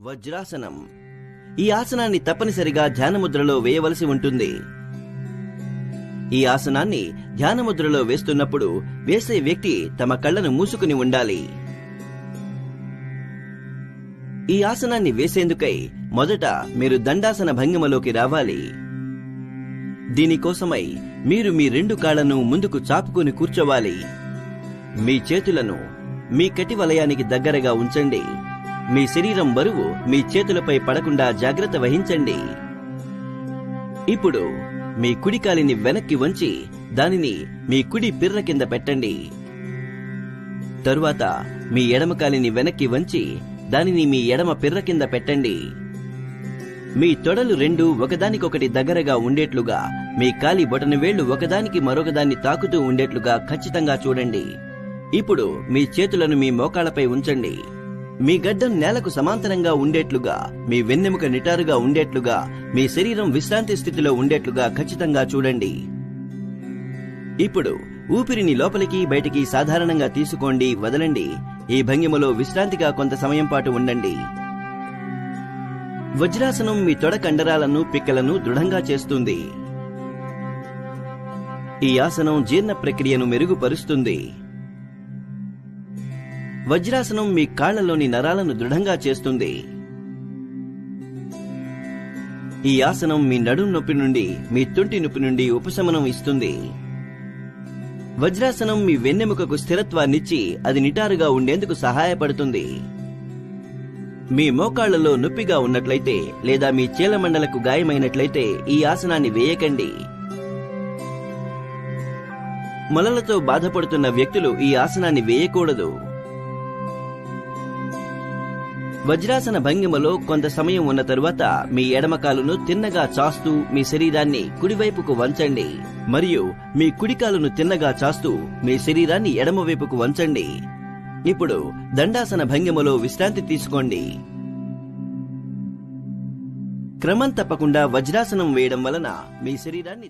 వజ్రాసనం. ఈ ఆసనాన్ని తప్పనిసరిగా ధ్యానముద్రలో వేయవలసి ఉంటుంది. ఈ ఆసనాన్ని ధ్యానముద్రలో వేస్తున్నప్పుడు వేసే వ్యక్తి తమ కళ్ళను మూసుకుని ఉండాలి. ఈ ఆసనాన్ని వేసేందుకై మొదట మీరు దండాసన భంగిమలోకి రావాలి. దీనికోసమై మీరు మీ రెండు కాళ్ళను ముందుకు చాపుకుని కూర్చోవాలి. మీ చేతులను మీ కటి వలయానికి దగ్గరగా ఉంచండి. మీ శరీరం బరువు మీ చేతులపై పడకుండా జాగ్రత్త వహించండి. ఇప్పుడు మీ కుడి కాలిని వెనక్కి వంచి దానిని మీ కుడి పిర్ర కింద పెట్టండి. తరువాత మీ ఎడమ కాలిని వెనక్కి వంచి దానిని మీ ఎడమ పిర్ర కింద పెట్టండి. మీ తొడలు రెండు ఒకదానికొకటి దగ్గరగా ఉండేట్లుగా మీ కాలి బొటన వేళ్ళు ఒకదానికి మరొకదాన్ని తాకుతూ ఉండేట్లుగా ఖచ్చితంగా చూడండి. ఇప్పుడు మీ చేతులను మీ మోకాళ్ళపై ఉంచండి. మీ గడ్డం నేలకు సమాంతరంగా ఉండేట్లుగా మీ వెన్నెముక నిటారుగా ఉండేట్లుగా మీ శరీరం విశ్రాంతి స్థితిలో ఉండేట్లుగా ఖచ్చితంగా చూడండి. ఇప్పుడు ఊపిరిని లోపలికి బయటికి సాధారణంగా తీసుకోండి వదలండి. ఈ భంగిమలో విశ్రాంతిగా కొంత సమయం పాటు ఉండండి. వజ్రాసనం మీ తొడ కండరాలను పిక్కలను దృఢంగా చేస్తుంది. ఈ ఆసనం జీర్ణ ప్రక్రియను మెరుగుపరుస్తుంది. వజ్రాసనం మీ కాళ్ళలోని నరాలను దృఢంగా చేస్తుంది. ఈ ఆసనం మీ నడుం నొప్పి నుండి మీ తుంటి నొప్పి నుండి ఉపశమనం ఇస్తుంది. వజ్రాసనం మీ వెన్నెముకకు స్థిరత్వాన్నిచ్చి అది నిటారుగా ఉండేందుకు సహాయపడుతుంది. మీ మోకాళ్ళలో నొప్పిగా ఉన్నట్లయితే లేదా మీ చీలమండలకు గాయమైనట్లయితే ఈ ఆసనాన్ని వేయకండి. మొలలతో బాధపడుతున్న వ్యక్తులు ఈ ఆసనాన్ని వేయకూడదు. వజ్రాసన భంగిమలో కొంత సమయం ఉన్న తరువాత మీ ఎడమకాలును తిన్నగా చాస్తూ మీ శరీరాన్ని కుడివైపుకు వంచండి. మరియు మీ కుడికాలును తిన్నగా చాస్తూ మీ శరీరాన్ని ఎడమవైపుకు వంచండి. ఇప్పుడు దండాసన భంగిమలో విశ్రాంతి తీసుకోండి. క్రమం తప్పకుండా వజ్రాసనం వేయడం వలన మీ శరీరాన్ని